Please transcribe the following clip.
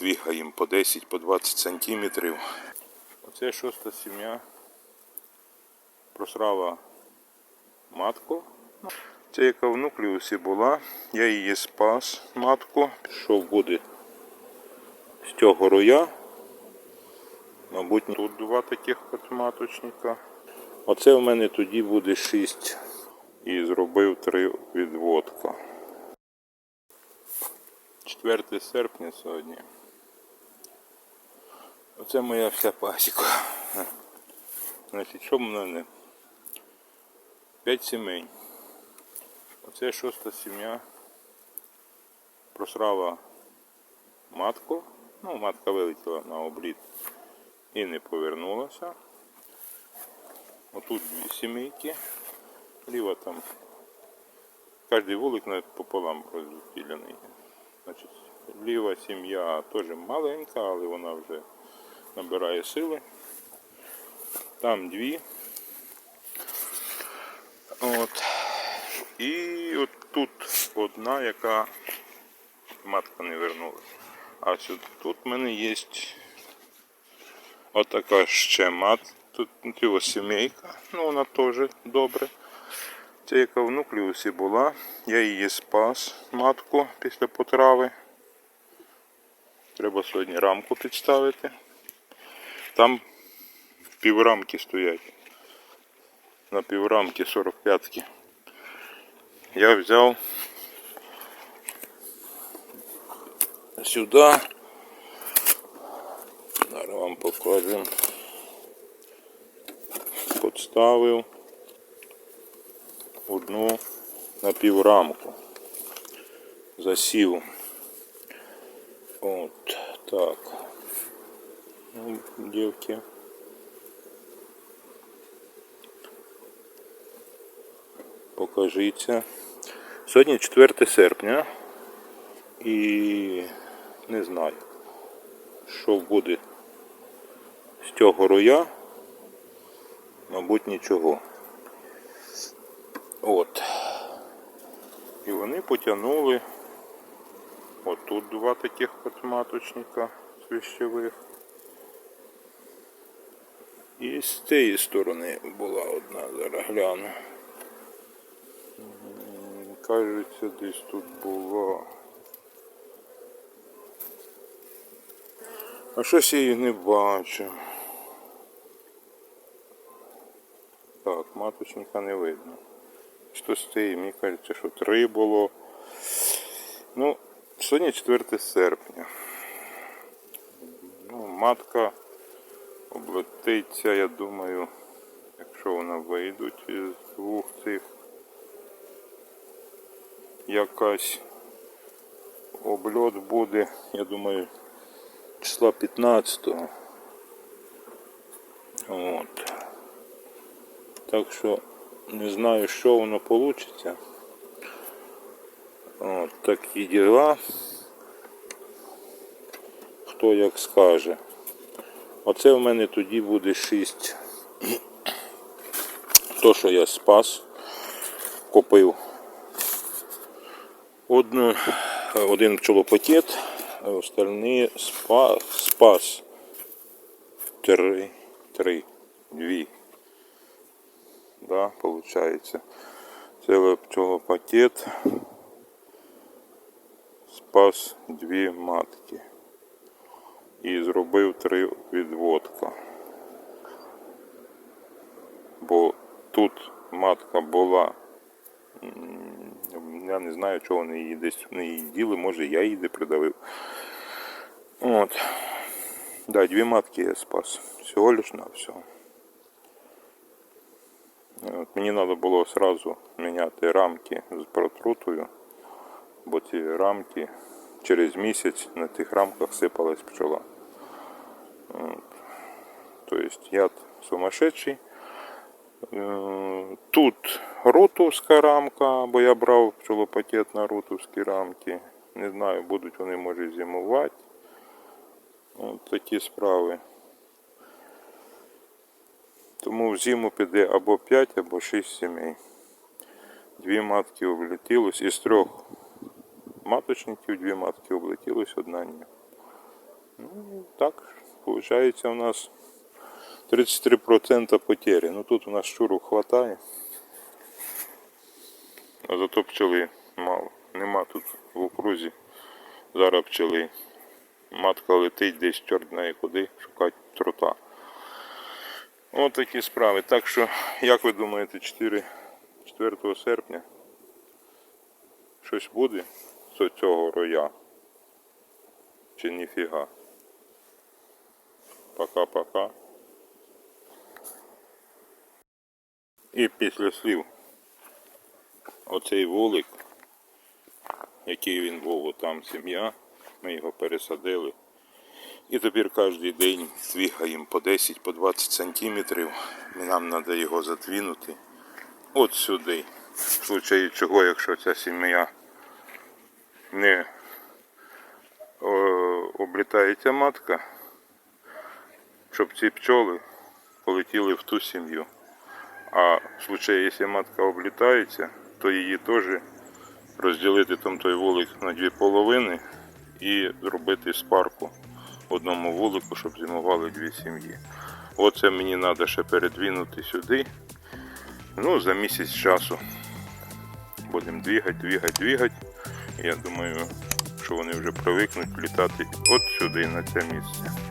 двігаємо по 10, по 20 сантиметрів. Оце шоста сім'я просрала матку. Це яка в нуклеусі була, я її спас, матку, пішов буде з цього роя. Мабуть, тут два таких маточника. Оце в мене тоді буде 6 і зробив три відводка. 4 серпня сьогодні. Оце моя вся пасіка. Значить, що в мене? 5 сімей. Оце шоста сім'я просрала матку. Ну, матка вилетіла на обліт і не повернулася. Отут дві сімейки. Ліва там. Кожний вулик пополам розділений. Значить, ліва сім'я теж маленька, але вона вже набирає сили. Там дві. От. І от тут одна, яка матка не вернулася. А сюди, тут в мене є отака ще мат. Тут його сімейка, ну вона теж добре. Це яка в нуклеусі була. Я її спас, матку після потрави. Треба сьогодні рамку підставити. Там піврамки стоять. На піврамки 45-ки. Я взяв сюди. Зараз вам покажемо. Подставив одну на піврамку. Засів. От так. Дівки. Покажіться. Сьогодні 4 серпня і не знаю, що буде з цього роя. Мабуть, нічого. От. І вони потягнули отут два таких маточника свящевих. І з цієї сторони була одна, зараз гляну. Кажеться, десь тут була. А щось я її не бачу. Так, маточника не видно. Що з цієї, мені кажеться, що три було. Ну, сьогодні 4 серпня. Ну, матка облетиться, я думаю, якщо вона вийдуть із двох цих якась обльот буде, я думаю, числа 15-го. От. Так що не знаю, що воно вийде. От такі діла. Хто як скаже. Оце в мене тоді буде 6. То, що я спас, купив одну, один пчелопакет, а остальні спа, спас. Три, три, дві. Да, получается. Целый пчелопакет спас дві матки. І зробив три відводка. Бо тут матка була. Я не знаю, чого вони її десь не її діли, може я її де придавив. От. Да, дві матки я спас. Всього лиш на всього. От, мені треба було одразу міняти рамки з протрутою, бо ці рамки через місяць на тих рамках сипалась пчола. От. Тобто яд сумасшедший. Е, Тут рутовська рамка, бо я брав пчелопакет на рутовські рамки. Не знаю, будуть вони може зимувати. От такі справи. Тому в зиму піде або 5, або 6 сімей. Дві матки облетілось. Із трьох маточників дві матки облетілось, одна ні. так, виходить у нас 33% потери. Ну тут у нас щуру хватає. А зато пчели мало. Нема тут в окрузі. Зараз пчели. Матка летить десь чорт знає куди шукати трота. Ось такі справи. Так що, як ви думаєте, 4, 4 серпня щось буде з цього роя? Чи ніфіга? Пока-пока. І після слів оцей вулик, який він був, там сім'я, ми його пересадили. І тепер кожен день двігаємо по 10, по 20 сантиметрів. Нам треба його задвинути от сюди. В случаї чого, якщо ця сім'я не о, облітається матка, щоб ці пчоли полетіли в ту сім'ю. А в случаї, якщо матка облітається, то її теж розділити там той вулик на дві половини і зробити спарку в одному вулику, щоб зимували дві сім'ї. Оце мені треба ще передвинути сюди. Ну, за місяць часу будемо двігати, двігати, двігати. Я думаю, що вони вже привикнуть літати от сюди, на це місце.